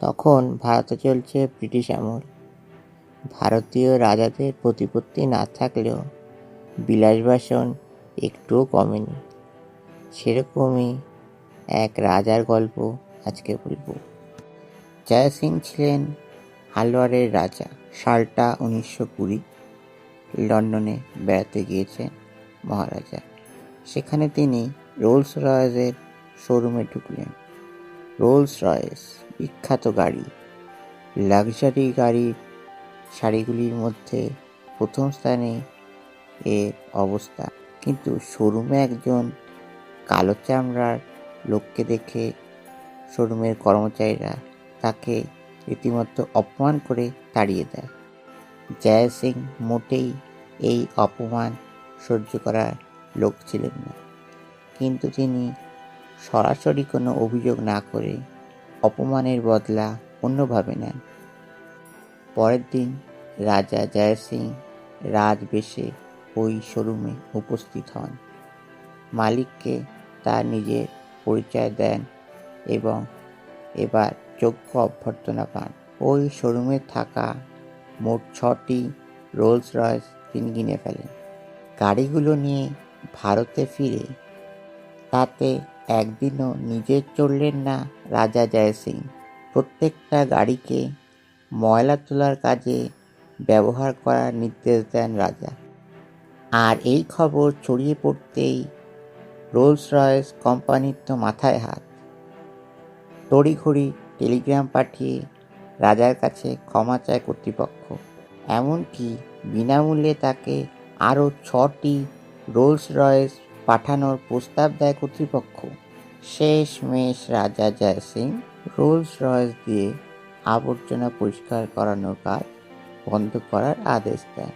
তখন ভারতে চলছে ব্রিটিশ আমল। ভারতীয় রাজাদের প্রতিপত্তি না থাকলেও বিলাসবাসন একটুও কমেনি। সেরকমই এক রাজার গল্প আজকে বলব। জয় সিং ছিলেন হালওয়ারের রাজা। সালটা উনিশশো কুড়ি লন্ডনে বেড়াতে গিয়েছেন মহারাজা। সেখানে তিনি রোলস রয়েসের শোরুমে ঢুকলেন। রোলস রয়েস বিখ্যাত গাড়ি। লাক্সারি গাড়ির শাড়িগুলির মধ্যে প্রথম স্থানে এর অবস্থা। কিন্তু শোরুমে একজন কালো চামড়ার লোককে দেখে শোরুমের কর্মচারীরা তাকে রীতিমতো অপমান করে তাড়িয়ে দেয়। জয় সিং মোটেই এই অপমান সহ্য করার লোক ছিলেন না। কিন্তু তিনি সরাসরি কোনো অভিযোগ না করে অপমানের বদলা অন্যভাবে নেন। পরের দিন রাজা জয় সিং রাজবেশে ওই শোরুমে উপস্থিত হন। মালিককে তার নিজের পরিচয় দেন এবং এবার যোগ্য অভ্যর্থনা পান। ওই শোরুমে থাকা মোট ছটি রোলস রয়েস তিনি কিনে ফেলেন। গাড়িগুলো নিয়ে ভারতে ফিরে তাতে একদিনও নিজে চললেন না রাজা জয় সিং প্রত্যেকটা গাড়িকে ময়লা তোলার কাজে ব্যবহার করার নির্দেশ দেন রাজা। আর এই খবর ছড়িয়ে পড়তেই রোলস রয়েস কোম্পানির তো মাথায় হাত। তড়িঘড়ি টেলিগ্রাম পাঠিয়ে রাজার কাছে ক্ষমা চায় কর্তৃপক্ষ। এমনকি বিনামূল্যে তাকে আরও ছটি রোলস রয়েস পাঠানোর প্রস্তাব দেয় কর্তৃপক্ষ। শেষ মেষ রাজা জয় সিং রোলস রয়েস দিয়ে আবর্জনা পরিষ্কার করানোর কাজ বন্ধ করার আদেশ দেয়।